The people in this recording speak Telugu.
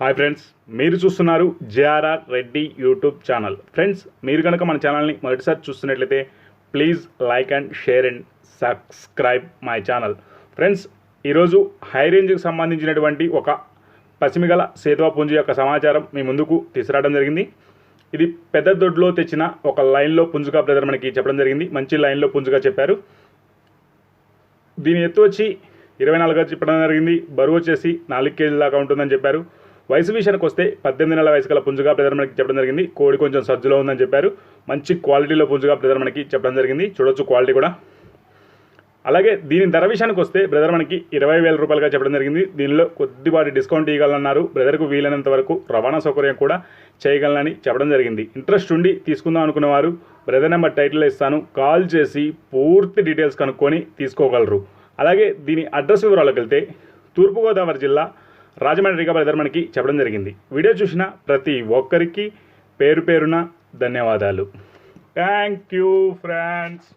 హాయ్ ఫ్రెండ్స్ మీరు చూస్తున్నారు JRR Reddy YouTube channel. Friends మీరు కనుక మన ఛానల్ని మొదటిసారి చూస్తున్నట్లయితే please like and share and subscribe my channel. Friends ఈరోజు హై రేంజ్కి సంబంధించినటువంటి ఒక పశ్చిమగల సేతువాపుంజి యొక్క సమాచారం మీ ముందుకు తీసుకురావడం జరిగింది. ఇది పెద్ద దొడ్లో తెచ్చిన ఒక లైన్లో పుంజుగా బ్రదర్ మనకి చెప్పడం జరిగింది. మంచి లైన్లో పుంజుగా చెప్పారు. దీని ఎత్తు వచ్చి ఇరవై నాలుగు చెప్పడం జరిగింది. బరువు వచ్చేసి నాలుగు కేజీల దాకా ఉంటుందని చెప్పారు. వయసు విషయానికి వస్తే పద్దెనిమిది నెలల వయసు గల పుంజుగా బ్రదర్ మనకి చెప్పడం జరిగింది. కోడి కొంచెం సజ్జులో ఉందని చెప్పారు. మంచి క్వాలిటీలో పుంజుగా బ్రదర్ మనకి చెప్పడం జరిగింది. చూడొచ్చు క్వాలిటీ కూడా. అలాగే దీని ధర విషయానికి వస్తే బ్రదర్ మనకి ఇరవై వేల రూపాయలుగా చెప్పడం జరిగింది. దీనిలో కొద్దిపాటి డిస్కౌంట్ ఇవ్వాలన్నారు బ్రదర్కు వీలైనంత వరకు రవాణా సౌకర్యం కూడా చేయగలనని చెప్పడం జరిగింది. ఇంట్రెస్ట్ ఉండి తీసుకుందాం అనుకున్న వారు బ్రదర్ నెంబర్ టైటిల్ ఇస్తాను. కాల్ చేసి పూర్తి డీటెయిల్స్ కనుక్కొని తీసుకోగలరు. అలాగే దీని అడ్రస్ వివరాలకు వెళ్తే తూర్పుగోదావరి జిల్లా రాజమండ్రిగా బ్రదర్ చెప్పడం జరిగింది. వీడియో చూసిన ప్రతి ఒక్కరికి పేరు పేరున ధన్యవాదాలు. Thank you friends